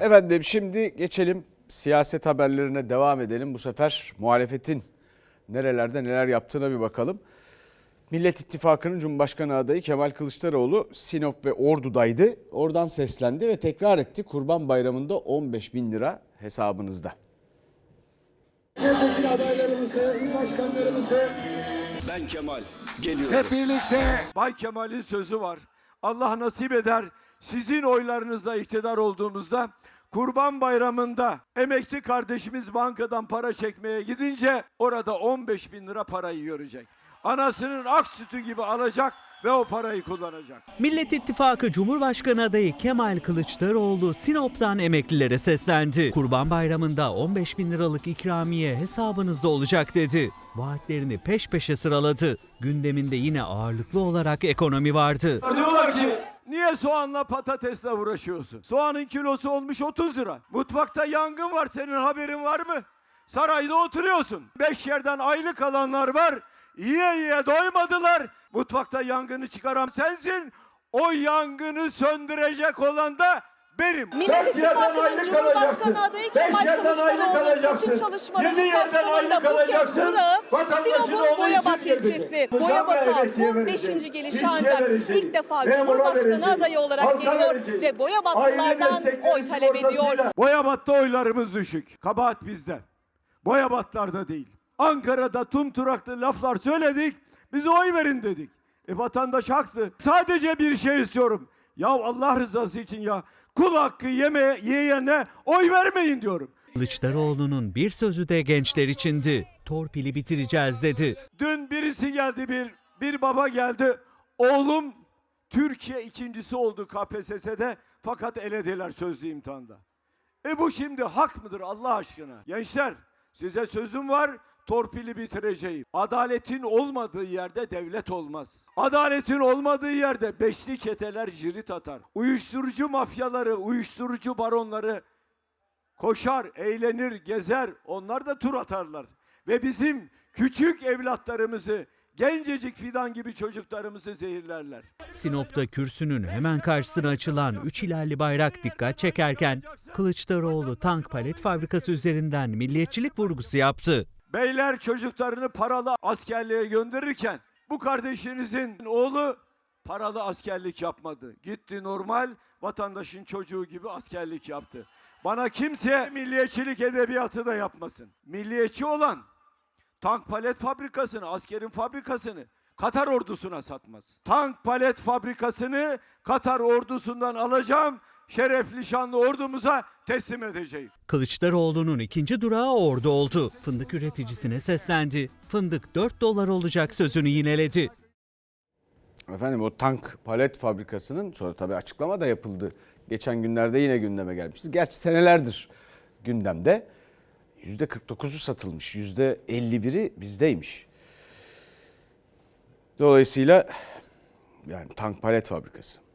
Efendim şimdi geçelim siyaset haberlerine devam edelim. Bu sefer muhalefetin nerelerde neler yaptığına bir bakalım. Millet İttifakı'nın Cumhurbaşkanı adayı Kemal Kılıçdaroğlu Sinop ve Ordu'daydı. Oradan seslendi ve tekrar etti. Kurban Bayramı'nda 15 bin lira hesabınızda. milletvekili adaylarımızı, il başkanlarımızı Ben Kemal geliyorum. Hep birlikte Bay Kemal'in sözü var. Allah nasip eder sizin oylarınızla iktidar olduğumuzda Kurban Bayramı'nda emekli kardeşimiz bankadan para çekmeye gidince orada 15 bin lira parayı görecek. Anasının ak sütü gibi alacak ve o parayı kullanacak. Millet İttifakı Cumhurbaşkanı adayı Kemal Kılıçdaroğlu Sinop'tan emeklilere seslendi. Kurban Bayramı'nda 15 bin liralık ikramiye hesabınızda olacak dedi. Vaatlerini peş peşe sıraladı. Gündeminde yine ağırlıklı olarak ekonomi vardı. Diyorlar ki niye soğanla patatesle uğraşıyorsun? Soğanın kilosu olmuş 30 lira. Mutfakta yangın var senin haberin var mı? Sarayda oturuyorsun. Beş yerden aylık alanlar var. Yiye yiye doymadılar. Mutfakta yangını çıkaran sensin. O yangını söndürecek olan da benim. Millet İttifakı'nın Cumhurbaşkanı adayı Kemal yerden aylık Kılıçdaroğlu alacaksın. seçim çalışmalarının Yedi yerden kapsamında aylık bu kez alacaksın. durağım Vatandaşın Sinop'un Boyabat için ilçesi. Boyabat'a bu beşinci gelişi ancak ilk defa Cumhurbaşkanı adayı olarak geliyor ve Boyabatlılardan oy talep ediyor. Boyabat'ta oylarımız düşük. Kabahat bizde. Boyabatlarda değil. Ankara'da tumturaklı laflar söyledik. Bize oy verin dedik. E vatandaş haklı. Sadece bir şey istiyorum. Ya Allah rızası için ya kul hakkı yeme yiyene oy vermeyin diyorum. Kılıçdaroğlu'nun bir sözü de gençler içindi. Torpili bitireceğiz dedi. Dün birisi geldi bir bir baba geldi. Oğlum Türkiye ikincisi oldu KPSS'de fakat elediler sözlü imtihanda. E bu şimdi hak mıdır Allah aşkına? Gençler size sözüm var torpili bitireceğim. Adaletin olmadığı yerde devlet olmaz. Adaletin olmadığı yerde beşli çeteler cirit atar. Uyuşturucu mafyaları, uyuşturucu baronları koşar, eğlenir, gezer. Onlar da tur atarlar. Ve bizim küçük evlatlarımızı, gencecik fidan gibi çocuklarımızı zehirlerler. Sinop'ta kürsünün hemen karşısına açılan üç ilerli bayrak dikkat çekerken Kılıçdaroğlu tank palet fabrikası üzerinden milliyetçilik vurgusu yaptı. Beyler çocuklarını paralı askerliğe gönderirken bu kardeşinizin oğlu paralı askerlik yapmadı. Gitti normal vatandaşın çocuğu gibi askerlik yaptı. Bana kimse milliyetçilik edebiyatı da yapmasın. Milliyetçi olan tank palet fabrikasını, askerin fabrikasını Katar ordusuna satmaz. Tank palet fabrikasını Katar ordusundan alacağım, şerefli şanlı ordumuza teslim edeceğim. Kılıçdaroğlu'nun ikinci durağı orada oldu. Fındık üreticisine seslendi. Fındık 4 dolar olacak sözünü yineledi. Efendim o tank palet fabrikasının sonra tabii açıklama da yapıldı. Geçen günlerde yine gündeme gelmişti. Gerçi senelerdir gündemde. %49'u satılmış. %51'i bizdeymiş. Dolayısıyla yani tank palet fabrikası.